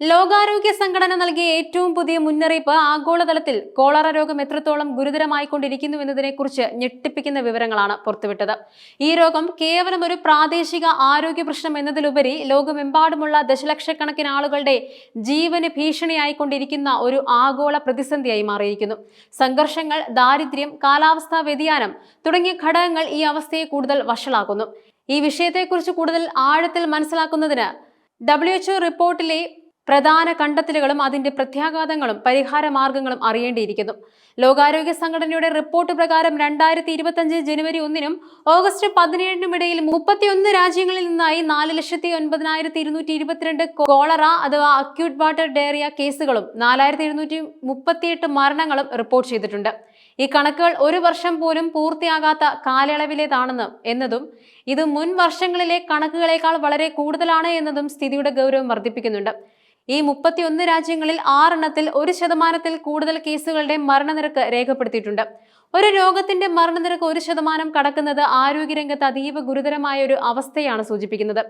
ലോകാരോഗ്യ സംഘടന നൽകിയ ഏറ്റവും പുതിയ മുന്നറിയിപ്പ് ആഗോളതലത്തിൽ കോളറ രോഗം എത്രത്തോളം ഗുരുതരമായിക്കൊണ്ടിരിക്കുന്നു എന്നതിനെക്കുറിച്ച് ഞെട്ടിപ്പിക്കുന്ന വിവരങ്ങളാണ് പുറത്തുവിട്ടത്. ഈ രോഗം കേവലം ഒരു പ്രാദേശിക ആരോഗ്യ പ്രശ്നം എന്നതിലുപരി ലോകമെമ്പാടുമുള്ള ദശലക്ഷക്കണക്കിന് ആളുകളുടെ ജീവന് ഭീഷണിയായിക്കൊണ്ടിരിക്കുന്ന ഒരു ആഗോള പ്രതിസന്ധിയായി മാറിയിരിക്കുന്നു. സംഘർഷങ്ങൾ ദാരിദ്ര്യം കാലാവസ്ഥാ വ്യതിയാനം തുടങ്ങിയ ഘടകങ്ങൾ ഈ അവസ്ഥയെ കൂടുതൽ വഷളാക്കുന്നു. ഈ വിഷയത്തെക്കുറിച്ച് കൂടുതൽ ആഴത്തിൽ മനസ്സിലാക്കുന്നതിന് ഡബ്ല്യു റിപ്പോർട്ടിലെ പ്രധാന കണ്ടെത്തലുകളും അതിന്റെ പ്രത്യാഘാതങ്ങളും പരിഹാര മാർഗങ്ങളും അറിയേണ്ടിയിരിക്കുന്നു. ലോകാരോഗ്യ സംഘടനയുടെ റിപ്പോർട്ട് പ്രകാരം രണ്ടായിരത്തി ഇരുപത്തിയഞ്ച് ജനുവരി ഒന്നിനും ഓഗസ്റ്റ് പതിനേഴിനും ഇടയിൽ മുപ്പത്തിയൊന്ന് രാജ്യങ്ങളിൽ നിന്നായി നാല് ലക്ഷത്തി ഒൻപതിനായിരത്തി ഇരുന്നൂറ്റി ഇരുപത്തിരണ്ട് കോളറ അഥവാ അക്യൂട്ട് വാട്ടർ ഡയറിയ കേസുകളും നാലായിരത്തി എഴുന്നൂറ്റി മുപ്പത്തിയെട്ട് മരണങ്ങളും റിപ്പോർട്ട് ചെയ്തിട്ടുണ്ട്. ഈ കണക്കുകൾ ഒരു വർഷം പോലും പൂർത്തിയാകാത്ത കാലയളവിലേതാണെന്ന് എന്നതും ഇത് മുൻ വർഷങ്ങളിലെ കണക്കുകളേക്കാൾ വളരെ കൂടുതലാണ് എന്നതും സ്ഥിതിയുടെ ഗൗരവം വർദ്ധിപ്പിക്കുന്നുണ്ട്. ഈ മുപ്പത്തിയൊന്ന് രാജ്യങ്ങളിൽ ആറെണ്ണത്തിൽ ഒരു ശതമാനത്തിൽ കൂടുതൽ കേസുകളുടെ മരണനിരക്ക് രേഖപ്പെടുത്തിയിട്ടുണ്ട്. ഒരു രോഗത്തിന്റെ മരണനിരക്ക് ഒരു ശതമാനം കടക്കുന്നത് ആരോഗ്യരംഗത്ത് അതീവ ഗുരുതരമായ ഒരു അവസ്ഥയാണ് സൂചിപ്പിക്കുന്നത്.